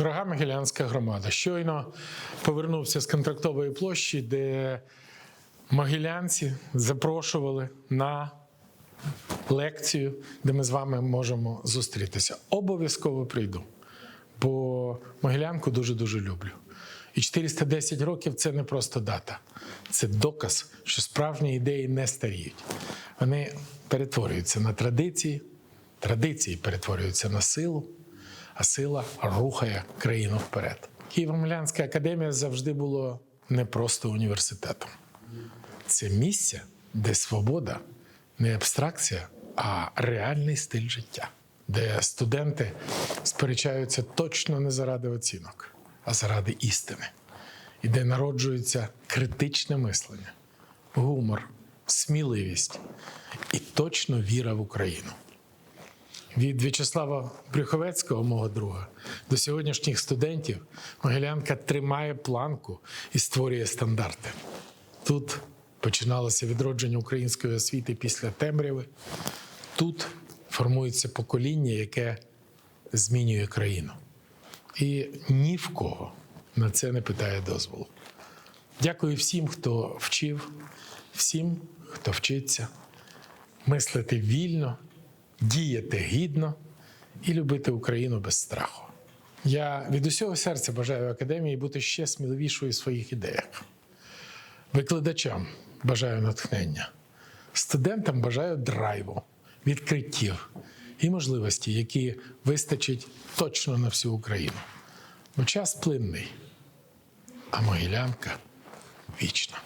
Дорога Могилянська громада, щойно повернувся з контрактової площі, де могилянці запрошували на лекцію, де ми з вами можемо зустрітися. Обов'язково прийду, бо Могилянку дуже-дуже люблю. І 410 років це не просто дата, це доказ, що справжні ідеї не старіють. Вони перетворюються на традиції, традиції перетворюються на силу, а сила рухає країну вперед. Києво-Могилянська академія завжди було не просто університетом. Це місце, де свобода не абстракція, а реальний стиль життя, де студенти сперечаються точно не заради оцінок, а заради істини, і де народжується критичне мислення, гумор, сміливість і точно віра в Україну. Від В'ячеслава Брюховецького, мого друга, до сьогоднішніх студентів Могилянка тримає планку і створює стандарти. Тут починалося відродження української освіти після темряви. Тут формується покоління, яке змінює країну. І ні в кого на це не питає дозволу. Дякую всім, хто вчив, всім, хто вчиться, мислити вільно, діяти гідно і любити Україну без страху. Я від усього серця бажаю академії бути ще сміливішою у своїх ідеях. Викладачам бажаю натхнення, студентам бажаю драйву, відкриттів і можливості, які вистачить точно на всю Україну. Бо час плинний, а могилянка вічна.